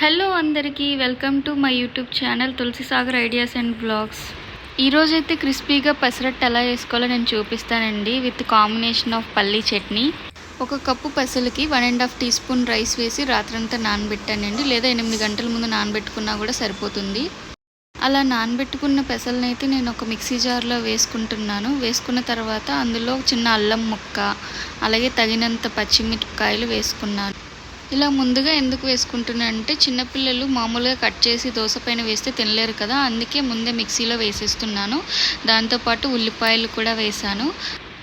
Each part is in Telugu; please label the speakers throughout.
Speaker 1: హలో అందరికీ welcome to my YouTube channel Tulasi Sagar ideas and blogs. ఈరోజైతే క్రిస్పీగా పెసరట్టు ఎలా చేసుకోవాలో నేను చూపిస్తానండి విత్ కాంబినేషన్ ఆఫ్ పల్లీ చట్నీ. ఒక cup పెసలకి one and half teaspoon rice వేసి రాత్రంతా నానబెట్టానండి లేదా ఎనిమిది గంటల ముందు నానబెట్టుకున్నా కూడా సరిపోతుంది. అలా నానబెట్టుకున్న పెసలనైతే నేను ఒక మిక్సీ జార్లో వేసుకుంటున్నాను. వేసుకున్న తర్వాత అందులో చిన్న అల్లం ముక్క అలాగే తగినంత పచ్చిమిరపకాయలు వేసుకున్నాను. ఇలా ముందుగా ఎందుకు వేసుకుంటున్నాను అంటే చిన్నపిల్లలు మామూలుగా కట్ చేసి దోశ పైన వేస్తే తినలేరు కదా అందుకే ముందే మిక్సీలో వేసేస్తున్నాను. దాంతోపాటు ఉల్లిపాయలు కూడా వేసాను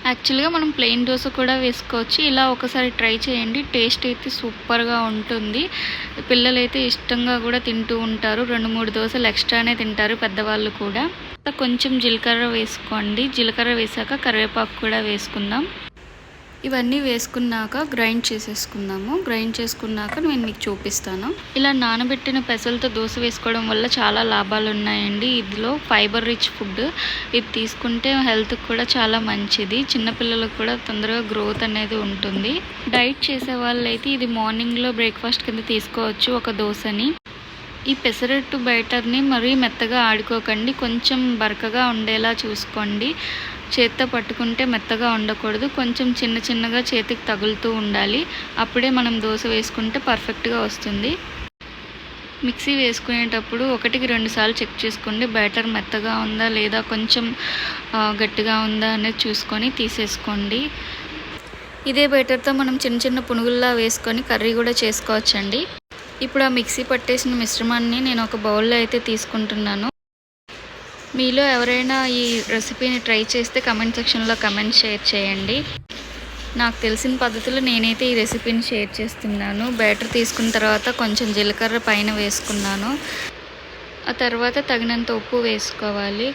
Speaker 1: యాక్చువల్గా మనం ప్లెయిన్ దోశ కూడా వేసుకోవచ్చు. ఇలా ఒకసారి ట్రై చేయండి. టేస్ట్ అయితే సూపర్గా ఉంటుంది. పిల్లలైతే ఇష్టంగా కూడా తింటూ ఉంటారు. రెండు మూడు దోశలు ఎక్స్ట్రానే తింటారు పెద్దవాళ్ళు కూడా. కొంచెం జీలకర్ర వేసుకోండి. జీలకర్ర వేసాక కరివేపాకు కూడా వేసుకుందాం. ఇవన్నీ వేసుకున్నాక గ్రైండ్ చేసేసుకుందాము. గ్రైండ్ చేసుకున్నాక నేను మీకు చూపిస్తాను. ఇలా నానబెట్టిన పెసలతో దోశ వేసుకోవడం వల్ల చాలా లాభాలు ఉన్నాయండి. ఇందులో ఫైబర్ రిచ్ ఫుడ్. ఇది తీసుకుంటే హెల్త్కి కూడా చాలా మంచిది. చిన్నపిల్లలకు కూడా తొందరగా గ్రోత్ అనేది ఉంటుంది. డైట్ చేసే వాళ్ళైతే ఇది మార్నింగ్లో బ్రేక్ఫాస్ట్ కింద తీసుకోవచ్చు ఒక దోశని. ఈ పెసరట్టు బ్యాటర్ని మరీ మెత్తగా ఆడుకోకండి. కొంచెం బరకగా ఉండేలా చూసుకోండి. చేత్తో పట్టుకుంటే మెత్తగా ఉండకూడదు. కొంచెం చిన్న చిన్నగా చేతికి తగులుతూ ఉండాలి. అప్పుడే మనం దోశ వేసుకుంటే పర్ఫెక్ట్గా వస్తుంది. మిక్సీ వేసుకునేటప్పుడు ఒకటికి రెండు సార్లు చెక్ చేసుకోండి. బ్యాటర్ మెత్తగా ఉందా లేదా కొంచెం గట్టిగా ఉందా అనేది చూసుకొని తీసేసుకోండి. ఇదే బ్యాటర్తో మనం చిన్న చిన్న పునుగుల్లా వేసుకొని కర్రీ కూడా చేసుకోవచ్చండి. ఇప్పుడు ఆ మిక్సీ పట్టేసిన మిశ్రమాన్ని నేను ఒక బౌల్లో అయితే తీసుకుంటున్నాను. మీలో ఎవరైనా ఈ రెసిపీని ట్రై చేస్తే కమెంట్ సెక్షన్లో కమెంట్ షేర్ చేయండి. నాకు తెలిసిన పద్ధతిలో నేనైతే ఈ రెసిపీని షేర్ చేస్తున్నాను. బ్యాటర్ తీసుకున్న తర్వాత కొంచెం జీలకర్ర పైన వేసుకున్నాను. ఆ తర్వాత తగినంత ఉప్పు వేసుకోవాలి.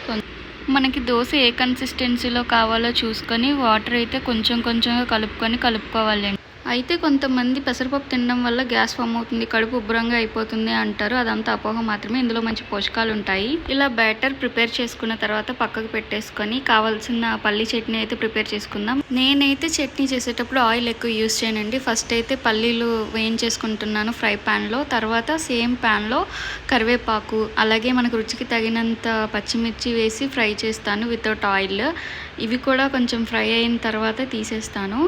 Speaker 1: మనకి దోశ ఏ కన్సిస్టెన్సీలో కావాలో చూసుకొని వాటర్ అయితే కొంచెం కొంచెంగా కలుపుకొని కలుపుకోవాలండి. అయితే కొంతమంది పెసరపప్పు తినడం వల్ల గ్యాస్ ఫామ్ అవుతుంది కడుపు ఉబ్బరంగా అయిపోతుంది అంటారు. అదంతా అపోహ మాత్రమే. ఇందులో మంచి పోషకాలు ఉంటాయి ఇలా బ్యాటర్ ప్రిపేర్ చేసుకున్న తర్వాత పక్కకు పెట్టేసుకొని కావాల్సిన పల్లి చట్నీ అయితే ప్రిపేర్ చేసుకుందాం. నేనైతే చట్నీ చేసేటప్పుడు ఆయిల్ ఎక్కువ యూస్ చేయనండి. ఫస్ట్ అయితే పల్లీలు వేయించేసుకుంటున్నాను ఫ్రై ప్యాన్లో. తర్వాత సేమ్ ప్యాన్లో కరివేపాకు అలాగే మనకు రుచికి తగినంత పచ్చిమిర్చి వేసి ఫ్రై చేస్తాను వితౌట్ ఆయిల్. ఇవి కూడా కొంచెం ఫ్రై అయిన తర్వాత తీసేస్తాను.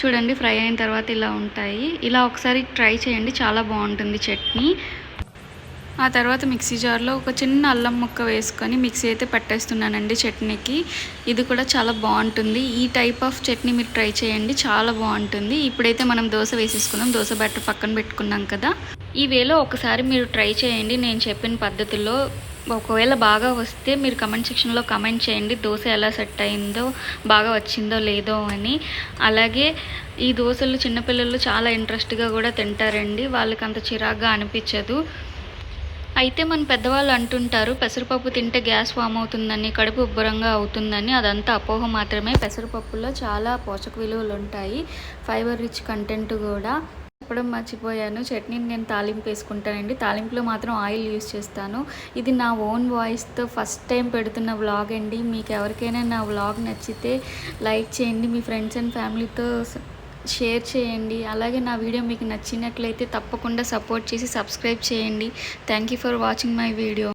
Speaker 1: చూడండి ఫ్రై అయిన తర్వాత ఇలా ఉంటాయి. ఇలా ఒకసారి ట్రై చేయండి. చాలా బాగుంటుంది చట్నీ. ఆ తర్వాత మిక్సీ జార్లో ఒక చిన్న అల్లం ముక్క వేసుకొని మిక్సీ అయితే పట్టేస్తున్నానండి చట్నీకి. ఇది కూడా చాలా బాగుంటుంది. ఈ టైప్ ఆఫ్ చట్నీ మీరు ట్రై చేయండి. చాలా బాగుంటుంది. ఇప్పుడైతే మనం దోశ వేసేసుకున్నాం. దోశ బట్ట పక్కన పెట్టుకున్నాం కదా. ఈ వేలో ఒకసారి మీరు ట్రై చేయండి. నేను చెప్పిన పద్ధతిలో ఒకవేళ బాగా వస్తే మీరు కమెంట్ సెక్షన్లో కమెంట్ చేయండి. దోశ ఎలా సెట్ అయిందో బాగా వచ్చిందో లేదో అని. అలాగే ఈ దోశలు చిన్నపిల్లలు చాలా ఇంట్రెస్ట్గా కూడా తింటారండి. వాళ్ళకి అంత చిరాగ్గా అనిపించదు. అయితే మన పెద్దవాళ్ళు అంటుంటారు పెసరపప్పు తింటే గ్యాస్ ఫామ్ అవుతుందని కడుపు ఉబ్బరంగా అవుతుందని. అదంతా అపోహ మాత్రమే. పెసరపప్పులో చాలా పోషక విలువలు ఉంటాయి. ఫైబర్ రిచ్ కంటెంట్ కూడా. చెప్పడం మర్చిపోయాను. చట్నీని నేను తాలింపు వేసుకుంటానండి. తాలింపులో మాత్రం ఆయిల్ యూస్ చేస్తాను. ఇది నా ఓన్ వాయిస్తో ఫస్ట్ టైం పెడుతున్న వ్లాగ్ అండి. మీకు ఎవరికైనా నా వ్లాగ్ నచ్చితే లైక్ చేయండి. మీ ఫ్రెండ్స్ అండ్ ఫ్యామిలీతో షేర్ చేయండి. అలాగే నా వీడియో మీకు నచ్చినట్లయితే తప్పకుండా సపోర్ట్ చేసి సబ్స్క్రైబ్ చేయండి. Thank you for watching my video.